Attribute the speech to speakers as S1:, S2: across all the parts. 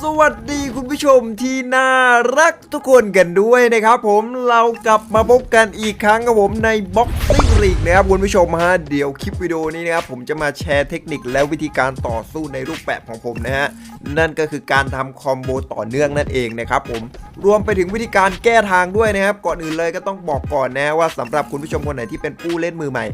S1: สวัสดีคุณผู้ชมที่น่ารักทุกคนกันด้วยนะครับผมเรากลับมาพบกันอีกครั้งกับผมใน Boxing League นะครับคุณผู้ชมฮะเดี๋ยวคลิปวิดีโอนี้นะครับผมจะมาแชร์เทคนิคและวิธีการต่อสู้ในรูปแบบของผมนะฮะนั่นก็คือการทำคอมโบต่อเนื่องนั่นเองนะครับผมรวมไปถึงวิธีการแก้ทางด้วยนะครับก่อนอื่นเลยก็ต้องบอกก่อนนะว่าสำหรับคุณผู้ชมคนไหนที่เป็นผู้เล่นมือใหม่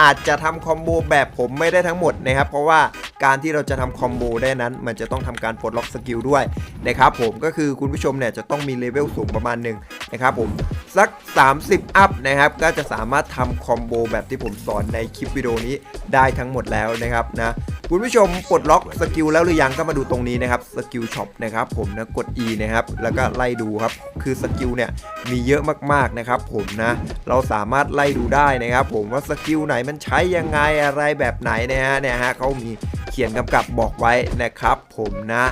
S1: อาจจะทำคอมโบแบบผมไม่ได้ทั้งหมดนะครับ เพราะว่าการที่เราจะทำคอมโบได้นั้น มันจะต้องทำการปลดล็อกสกิลด้วยนะครับผมก็คือคุณผู้ชมเนี่ยจะต้องมีเลเวลสูงประมาณหนึ่งนะครับผมสัก 30 อัพนะครับ ก็จะสามารถทำคอมโบแบบที่ผมสอนในคลิปวิดีโอนี้ได้ทั้งหมดแล้วนะครับนะ คุณผู้ชมปลดล็อกสกิลแล้วหรือยังก็มาดูตรงนี้นะครับสกิลช็อปนะครับผมนะกด E นะครับแล้วก็ไล่ดูครับคือสกิลเนี่ยมีเยอะมากๆนะครับผมนะเราสามารถไล่ดูได้นะครับผมว่าสกิลไหนมันใช้ยังไงอะไรแบบไหนนะฮะเนี่ยฮะเขามีเขียนกำกับบอกไว้นะครับผมนะ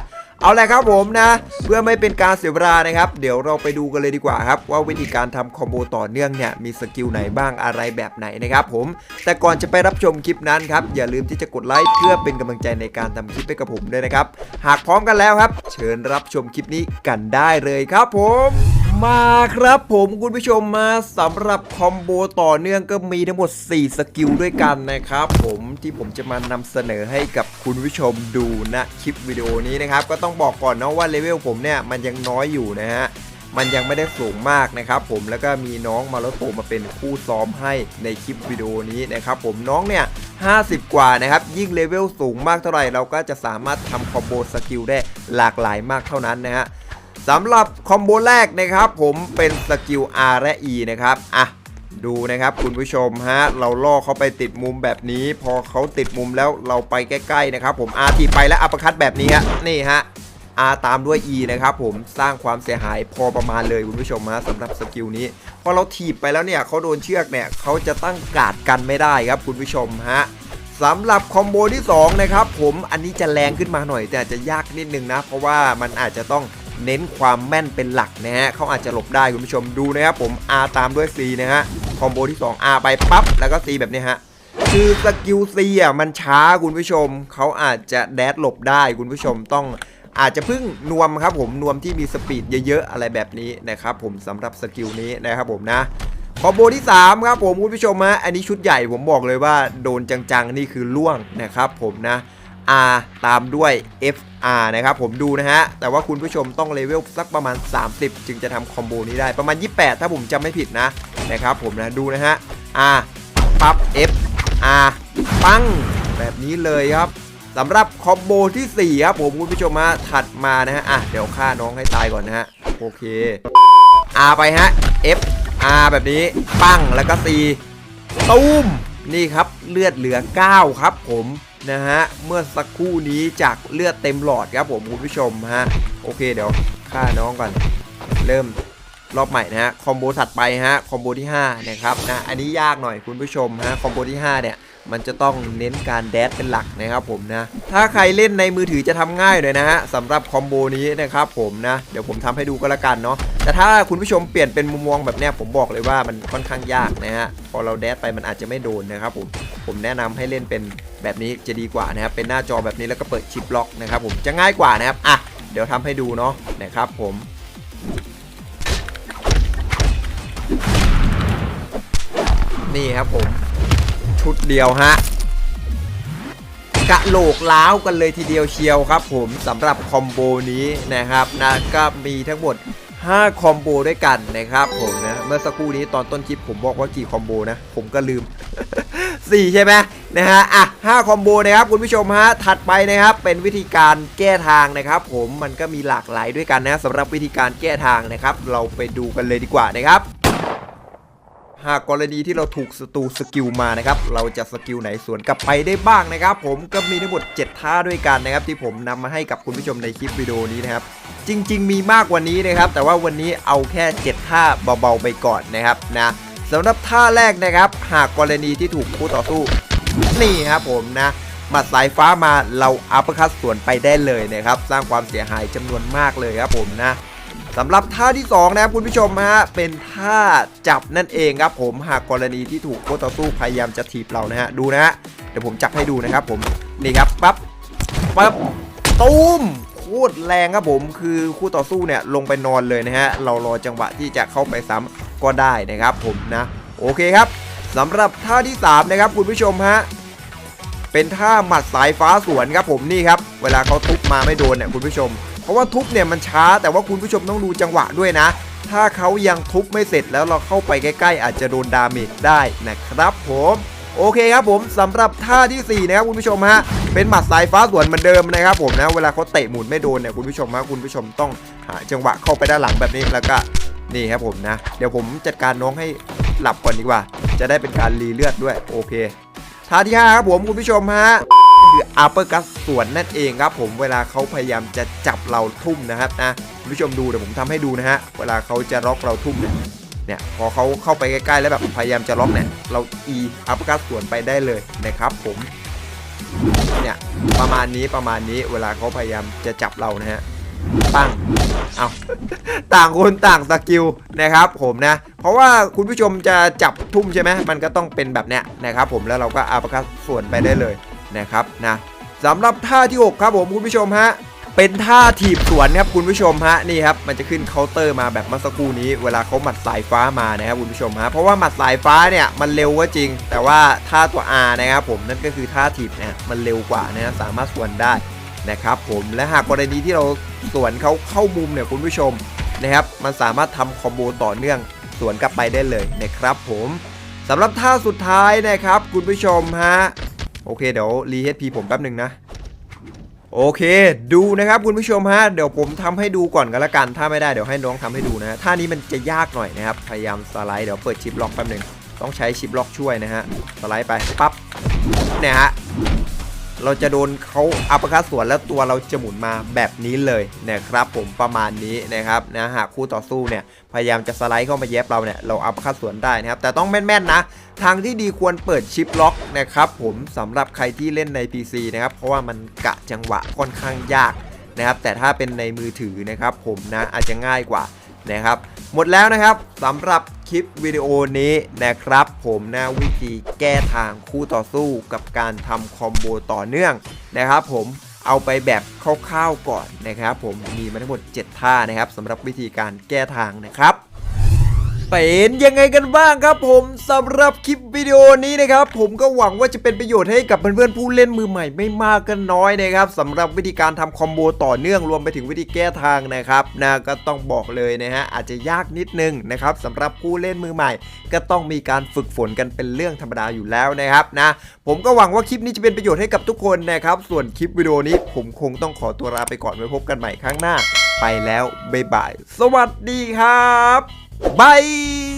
S1: เอาละครับผมนะ เพื่อไม่เป็นการเสียเวลานะครับ เดี๋ยวเราไปดูกันเลยดีกว่าครับ ว่าวิธีการทำคอมโบต่อเนื่องเนี่ยมีสกิลไหนบ้างอะไรแบบไหนนะครับผม แต่ก่อนจะไปรับชมคลิปนั้นครับ อย่าลืมที่จะกดไลค์เพื่อเป็นกำลังใจในการทำคลิปให้กับผมด้วยนะครับ หากพร้อมกันแล้วครับ เชิญรับชมคลิปนี้กันได้เลยครับผม มาครับผมคุณผู้ชมมาสำหรับคอมโบต่อเนื่องก็มีทั้งหมด 4 สกิลด้วยกันนะครับ ผมที่ผมจะมานำเสนอให้กับคุณผู้ชมดูนะคลิปวิดีโอนี้นะครับ ก็ต้องบอกก่อนนะว่าเลเวลผมเนี่ยมันยังน้อยอยู่นะฮะมันยังไม่ได้สูงมากนะครับผมแล้วก็มีน้องมาแล้วโตมาเป็นคู่ซ้อมให้ในคลิปวิดีโอนี้นะครับผมน้องเนี่ย 50 กว่านะครับ ยิ่งเลเวลสูงมากเท่าไหร่เราก็จะสามารถทำคอมโบสกิลได้หลากหลายมากเท่านั้นนะฮะ สำหรับคอมโบแรกนะครับ ผมเป็นสกิล R และ E นะครับอะดูนะครับคุณผู้ชมฮะเราล่อเขาไปติดมุมแบบนี้ พอเขาติดมุมแล้วเราไปใกล้ๆนะครับ ผม R ทีไปแล้วอัปคัตแบบนี้ฮะนี่ฮะ R ตามด้วย E นะครับผมสร้างความเสียหายพอประมาณเลยคุณผู้ชมฮะสำหรับสกิลนี้พอเราถีบไปแล้วเนี่ยเขาโดนเชือกเนี่ยเขาจะตั้งกาดกันไม่ได้ครับคุณผู้ชมฮะสำหรับคอมโบที่2นะครับผมอันนี้จะแรงขึ้นมาหน่อยแต่จะยากนิดนึงนะ เพราะว่ามันอาจจะต้อง เน้นความแม่นเป็นหลักนะฮะเขาอาจจะหลบได้คุณผู้ชมดูนะครับผม R ตามด้วย C นะฮะคอมโบที่ 2 R ไปปั๊บแล้วก็ C แบบนี้ฮะคือสกิล C อะมันช้าคุณผู้ชม เขาอาจจะแดดหลบได้คุณผู้ชมต้องอาจจะพึ่งนวมครับผมนวมที่มีสปีดเยอะๆ อะไรแบบนี้นะครับผมสำหรับสกิลนี้นะครับผมนะคอมโบที่ 3 ครับผมคุณผู้ชมฮะอันนี้ชุดใหญ่ผมบอกเลยว่าโดนจังๆ นี่คือล่วงนะครับผมนะ R ตามด้วย FR นะครับผมดูนะฮะ แต่ว่าคุณผู้ชมต้องเลเวลสักประมาณ 30 จึงจะทำคอมโบนี้ได้ประมาณ 28 ถ้าผมจำไม่ผิดนะนะครับผมนะดูนะฮะ R ปั๊บ F R ปังแบบนี้เลยครับสำหรับคอมโบที่4ครับผมคุณผู้ชมฮะถัดมานะฮะอะเดี๋ยวฆ่าน้องให้ตายก่อนนะฮะโอเค R ไปฮะ F R แบบนี้ปั้งแล้วก็ C ตุ้มนี่ครับเลือดเหลือ 9 ครับผม นะฮะ เมื่อสักครู่นี้จากเลือดเต็มหลอดครับผมคุณผู้ชมฮะ โอเคเดี๋ยวฆ่าน้องก่อน เริ่มรอบใหม่นะฮะ คอมโบถัดไปฮะ คอมโบที่ 5 นะครับนะ อันนี้ยากหน่อยคุณผู้ชมฮะ คอมโบที่ 5 เนี่ย มันจะต้องเน้นการแดดเป็นหลักนะครับผมนะ ถ้าใครเล่นในมือถือจะทำง่ายหน่อยนะฮะสำหรับคอมโบนี้นะครับผมนะ เดี๋ยวผมทำให้ดูก็แล้วกันเนาะ แต่ถ้าคุณผู้ชมเปลี่ยนเป็นมุมมองแบบเนี้ยผมบอกเลยว่ามันค่อนข้างยากนะฮะ พอเราแดดไปมันอาจจะไม่โดนนะครับผม ผมแนะนำให้เล่นเป็นแบบนี้จะดีกว่านะครับ เป็นหน้าจอแบบนี้แล้วก็เปิดชิปล็อกนะครับผม จะง่ายกว่านะครับ อะ เดี๋ยวทำให้ดูเนาะนะครับผมนี่ครับผม ชุดเดียวฮะกะโหลกล้าวกันเลยทีเดียวเชียวครับผมสำหรับคอมโบนี้นะครับนะก็มีทั้งหมด 5 คอมโบด้วยกันนะครับผมนะเมื่อสักครู่นี้ตอนต้นคลิปผมบอกว่ากี่คอมโบนะ ผมก็ลืม 4 ใช่ไหมนะฮะอะ5คอมโบนะครับคุณผู้ชมฮะถัดไปนะครับเป็นวิธีการแก้ทางนะครับผมมันก็มีหลากหลายด้วยกันนะสำหรับวิธีการแก้ทางนะครับ เราไปดูกันเลยดีกว่านะครับ หากกรณีที่เราถูกศัตรูสกิลมานะครับ เราจะสกิลไหนสวนกลับไปได้บ้างนะครับ ผมก็มีทั้งหมด 7 ท่าด้วยกันนะครับ ที่ผมนำมาให้กับคุณผู้ชมในคลิปวิดีโอนี้นะครับ จริง ๆ มีมากกว่านี้นะครับ แต่ว่าวันนี้เอาแค่ 7 ท่าเบาๆไปก่อนนะครับนะสำหรับท่าแรกนะครับ หากกรณีที่ถูกคู่ต่อสู้นี่ครับผมนะหมัดสายฟ้ามาเราอัปคัตสวนไปได้เลยนะครับ สร้างความเสียหายจำนวนมากเลยครับผมนะ สำหรับท่าที่2นะครับคุณผู้ชมฮะเป็นท่าจับนั่นเองครับผมหากกรณีที่ถูกโคต่อสู้พยายามจะถีบเรานะฮะดูนะฮะเดี๋ยวผมจับให้ดูนะครับผมนี่ครับปั๊บปั๊บตูมโคตรแรงครับผมคือคู่ต่อสู้เนี่ยลงไปนอนเลยนะฮะเรารอจังหวะที่จะเข้าไปซ้ำก็ได้นะครับผมนะโอเคครับสำหรับท่าที่สามนะครับคุณผู้ชมฮะเป็นท่าหมัดสายฟ้าสวนครับผมนี่ครับเวลาเขาทุบมาไม่โดนเนี่ยคุณผู้ชม ราะว่าทุบเนี่ยมันช้า แต่ว่าคุณผู้ชมต้องดูจังหวะด้วยนะ ถ้าเขายังทุบไม่เสร็จแล้วเราเข้าไปใกล้ๆ อาจจะโดนดาเมจได้นะครับผมโอเคครับผมสำหรับท่าที่สี่นะครับคุณผู้ชมฮะเป็นหมัดสายฟ้าสวนเหมือนเดิมนะครับผมนะเวลาเขาเตะหมุนไม่โดนเนี่ยคุณผู้ชมฮะคุณผู้ชมต้องหาจังหวะเข้าไปด้านหลังแบบนี้แล้วก็นี่ครับผมนะ เดี๋ยวผมจัดการน้องให้หลับก่อนดีกว่า จะได้เป็นการรีเลือดด้วยโอเคท่าที่5ครับผมคุณผู้ชมฮะ คืออัปเปอร์กัสสวนนั่นเองครับผมเวลาเขาพยายามจะจับเราทุ่มนะครับนะคุณผู้ชมดูเดี๋ยวผมทำให้ดูนะฮะเวลาเขาจะล็อกเราทุ่มเนี่ยเนี่ยพอเขาเข้าไปใกล้ๆแล้วแบบพยายามจะล็อกเนี่ยเราอีอัปเปอร์กัสสวนไปได้เลยนะครับผมเนี่ยประมาณนี้ประมาณนี้เวลาเขาพยายามจะจับเรานะฮะปั้งเอาต่างคนต่างสกิลนะครับผมนะ เพราะว่าคุณผู้ชมจะจับทุ่มใช่ไหมมันก็ต้องเป็นแบบเนี้ยนะครับผมแล้วเราก็อัปคัสส่วนไปได้เลย นะครับนะสำหรับท่าที่ 6 ครับผมคุณผู้ชมฮะเป็นท่าถีบสวนครับคุณผู้ชมฮะนี่ครับมันจะขึ้นเคาน์เตอร์มาแบบเมื่อสักครู่นี้ เวลาเขาหมัดสายฟ้ามานะครับคุณผู้ชมฮะเพราะว่าหมัดสายฟ้าเนี่ยมันเร็วก็จริง แต่ว่าท่าตัว R นะครับผมนั่นก็คือท่าถีบเนี่ยมันเร็วกว่านะสามารถสวนได้นะครับผมและหากกรณีที่เราสวนเขาเข้ามุมเนี่ยคุณผู้ชมนะครับมันสามารถทำคอมโบต่อเนื่องสวนกลับไปได้เลยนะครับผมสำหรับท่าสุดท้ายนะครับคุณผู้ชมฮะ โอเคเดี๋ยวรีเฮดพีผมแป๊บหนึ่งนะโอเค ดูนะครับคุณผู้ชมฮะเดี๋ยวผมทำให้ดูก่อนกันละกัน ถ้าไม่ได้เดี๋ยวให้น้องทำให้ดูนะท่านี้มันจะยากหน่อยนะครับ พยายามสไลด์เดี๋ยวเปิดชิปล็อกแป๊บหนึ่งต้องใช้ชิปล็อกช่วยนะฮะสไลด์ไปปั๊บเนี่ยฮะ เราจะโดนเขาอัปคัตสวนแล้วตัวเราจะหมุนมาแบบนี้เลยนะครับผมประมาณนี้นะครับนะหากคู่ต่อสู้เนี่ยพยายามจะสไลด์เข้ามาเย็บเราเนี่ยเราอัปคัตสวนได้นะครับแต่ต้องแม่นๆนะ ทางที่ดีควรเปิดชิปล็อกนะครับผมสำหรับใครที่เล่นใน PC นะครับเพราะว่ามันกะจังหวะค่อนข้างยากนะครับแต่ถ้าเป็นในมือถือนะครับผมนะอาจจะง่ายกว่านะครับหมดแล้วนะครับสำหรับ คลิปวิดีโอนี้นะครับ ผมนะวิธีแก้ทางคู่ต่อสู้กับการทำคอมโบต่อเนื่องนะครับผมเอาไปแบบคร่าวๆก่อนนะครับ ผมมีมาทั้งหมด 7 ท่านะครับสำหรับวิธีการแก้ทางนะครับ เป็นยังไงกันบ้างครับผมสำหรับคลิปวิดีโอนี้นะครับ ผมก็หวังว่าจะเป็นประโยชน์ให้กับเพื่อนๆผู้เล่นมือใหม่ไม่มากก็น้อยนะครับสำหรับวิธีการทำคอมโบต่อเนื่องรวมไปถึงวิธีแก้ทางนะครับนะก็ต้องบอกเลยนะฮะอาจจะยากนิดนึงนะครับสำหรับผู้เล่นมือใหม่ ก็ต้องมีการฝึกฝนกันเป็นเรื่องธรรมดาอยู่แล้วนะครับนะผมก็หวังว่าคลิปนี้จะเป็นประโยชน์ให้กับทุกคนนะครับส่วนคลิปวิดีโอนี้ผมคงต้องขอตัวลาไปก่อนไว้พบกันใหม่ครั้งหน้า ไปแล้วบ๊ายบาย สวัสดีครับ บาย